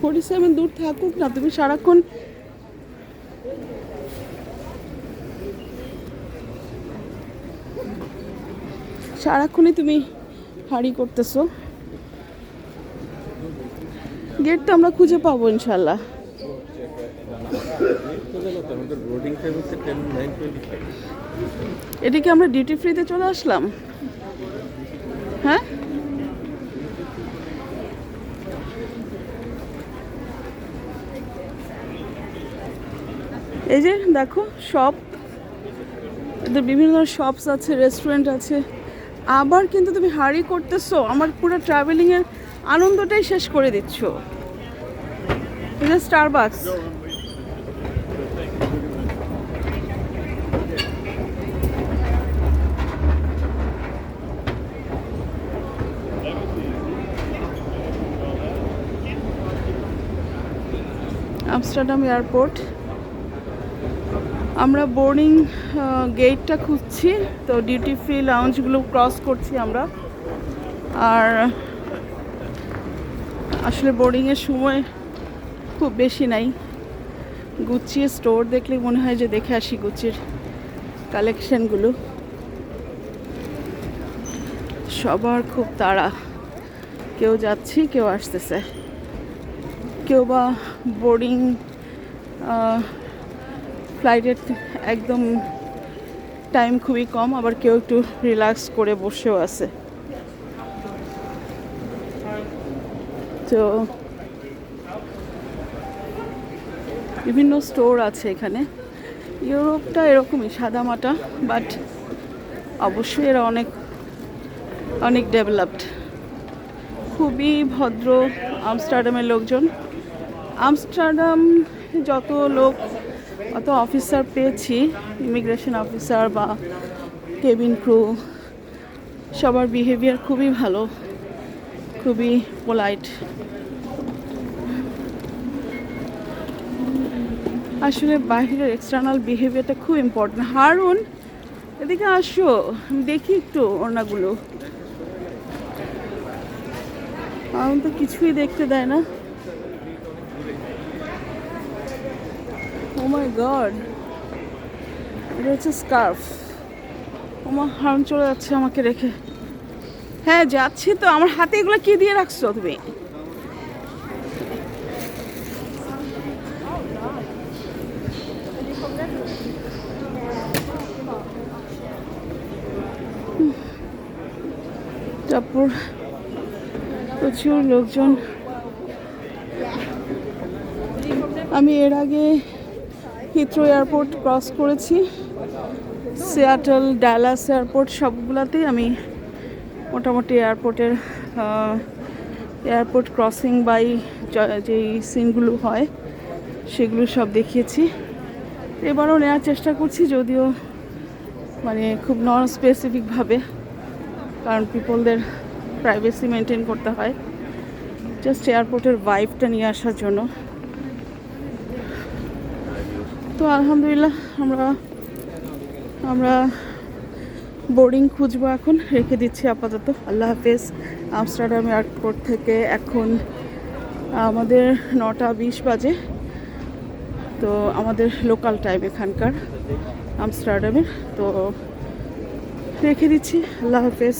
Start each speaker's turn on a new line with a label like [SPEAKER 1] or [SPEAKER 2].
[SPEAKER 1] Forty seven দূর থাকুক না, তুমি সারাক্ষণ সারাক্ষণই তুমি হাঁড়ি করতেছো। গেট তো আমরা খুঁজে পাবো ইনশাল্লাহ
[SPEAKER 2] এটা
[SPEAKER 1] এদিকে আমরা ডিউটি ফ্রিতে চলে আসলাম। হ্যাঁ? এই যে দেখো শপ এদের বিভিন্ন ধরনের শপস আছে রেস্টুরেন্ট আছে। আবার কিন্তু তুমি হাঁড়ি করতেছো, আমার পুরো ট্রাভেলিংয়ের আনন্দটাই শেষ করে দিচ্ছ। এটা স্টারবাক্স আমস্টারডাম এয়ারপোর্ট আমরা বোর্ডিং গেটটা খুঁজছি, তো ডিউটি ফ্রি লাউঞ্জগুলো ক্রস করছি আমরা। আর আসলে বোর্ডিংয়ের সময় খুব বেশি নাই। গুচ্ছি স্টোর দেখলে মনে হয় যে দেখে আসি গুচির কালেকশানগুলো সবার খুব তাড়া। কেউ যাচ্ছি, কেউ আসতেছে। কেউ বা বোর্ডিং ফ্লাইটের একদম টাইম খুবই কম, আবার কেউ একটু রিল্যাক্স করে বসেও আছে। তো বিভিন্ন স্টোর আছে এখানে। ইউরোপটা এরকমই, সাদামাটা বাট অবশ্যই এরা অনেক অনেক ডেভেলপড খুবই ভদ্র আমস্টারডামের লোকজন। আমস্টারডাম যত লোক অত অফিসার পেয়েছি ইমিগ্রেশন অফিসার বা কেবিন ক্রু সবার বিহেভিয়ার খুবই ভালো, খুবই পোলাইট আসলে বাইরের এক্সটার্নাল বিহেভিয়ারটা খুব ইম্পর্টেন্ট হারুন, এদিকে আসো দেখি একটু ওড়নাগুলো। আমার তো কিছুই দেখতে দেয় না। মাই গড এটা হচ্ছে স্কার্ফ আমার হারুন চলে যাচ্ছে আমাকে রেখে। হ্যাঁ যাচ্ছি তো। আমার হাতে এগুলো কি দিয়ে রাখছো তুমি? তারপর প্রচুর লোকজন। আমি এর আগে হিথ্রো এয়ারপোর্ট ক্রস করেছি। সিয়াটল ডালাস এয়ারপোর্ট সবগুলাতেই আমি মোটামুটি এয়ারপোর্টের এয়ারপোর্ট ক্রসিং বাই যেই সিনগুলো হয়, সেগুলো সব দেখিয়েছি। এবারও নেওয়ার চেষ্টা করছি যদিও মানে খুব নন স্পেসিফিকভাবে কারণ পিপলদের প্রাইভেসি মেনটেন করতে হয়। জাস্ট এয়ারপোর্টের ভাইবটা নিয়ে আসার জন্য। তো আলহামদুলিল্লাহ আমরা আমরা বোর্ডিং খুঁজবো এখন, রেখে দিচ্ছি আপাতত। আল্লাহ হাফেজ, আমস্টারডাম এয়ারপোর্ট থেকে এখন আমাদের নটা বিশ বাজে। তো আমাদের লোকাল টাইম এখানকার, আমস্টারডামের। তো রেখে দিচ্ছি, আল্লাহ হাফেজ।